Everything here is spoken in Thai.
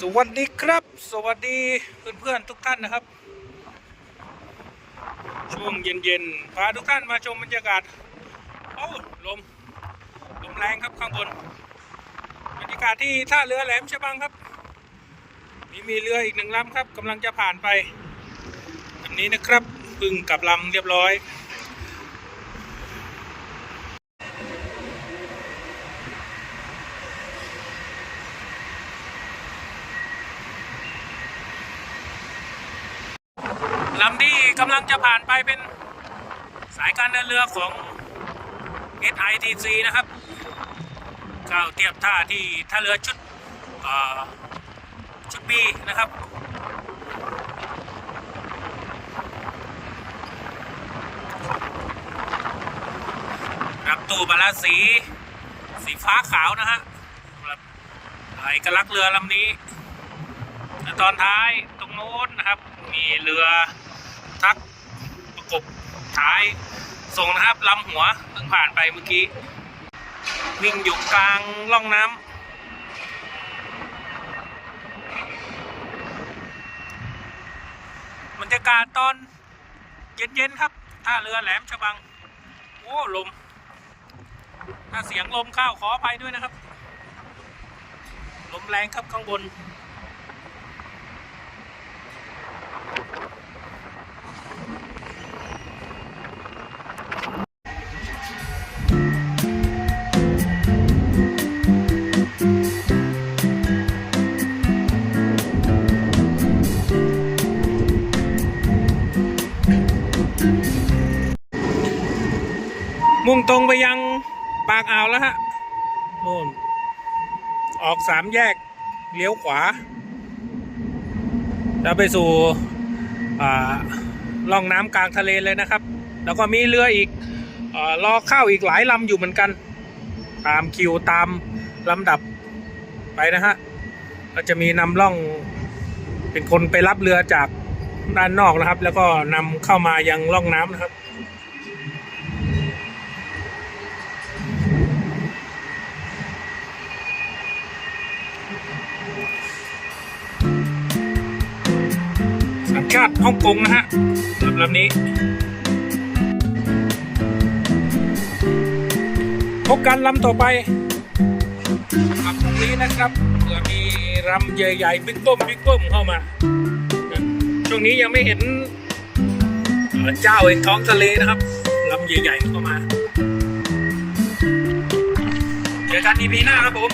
สวัสดีครับ สวัสดีเพื่อนๆทุกท่านนะครับ ช่วงเย็นๆพาทุกท่านมาชมบรรยากาศโอ้ลมลมแรงครับข้างบนบรรยากาศที่ท่าเรือแหลมฉบังครับนี่มีเรืออีกหนึ่งลำครับกำลังจะผ่านไปลำนี้นะครับพึ่งกลับลำเรียบร้อย ลำที่กำลังจะผ่านไปเป็นสายการเดินเรือของ SITC นะครับเข้าเทียบท่าที่ท่าเรือชุดชุดบีนะครับรับตู้บาลาสี สีฟ้าขาวนะฮะสำหรับเอกลักษณ์เรือลำนี้ ตอนท้ายตรงโน้นนะครับ มีเรือ ทักประกบท้ายส่งนะครับลำหัวเพิ่งผ่านไปเมื่อกี้ วิ่งอยู่กลางร่องน้ำบรรยากาศตอนเย็นๆครับท่าเรือแหลมฉบัง โอ้ลม ถ้าเสียงลมเข้าขออภัยด้วยนะครับ ลมแรงครับข้างบน มุ่งตรงไปยังปากอ่าวแล้วฮะโน่นออกสามแยกเลี้ยวขวาแล้วไปสู่อ่าล่องน้ำกลางทะเลเลยนะครับ แล้วก็มีเรืออีกอรอเข้าอีกหลายลำอยู่เหมือนกัน ตามคิวตามลำดับไปนะฮะก็จะมีนำล่องเป็นคนไปรับเรือจากด้านนอกนะครับ แล้วก็นำเข้ามายังล่องน้ำนะครับ ชาติฮ่องกงนะฮะสำหรับลำนี้พบกันลำต่อไปครับตรงนี้นะครับเผื่อมีลำใหญ่ๆบิ๊กเบิ้มบิ๊กเบิ้มเข้ามาช่วงนี้ยังไม่เห็นเจ้าแห่งท้องทะเลนะครับลำใหญ่ๆเข้ามาเจอกันอีพีหน้าครับผม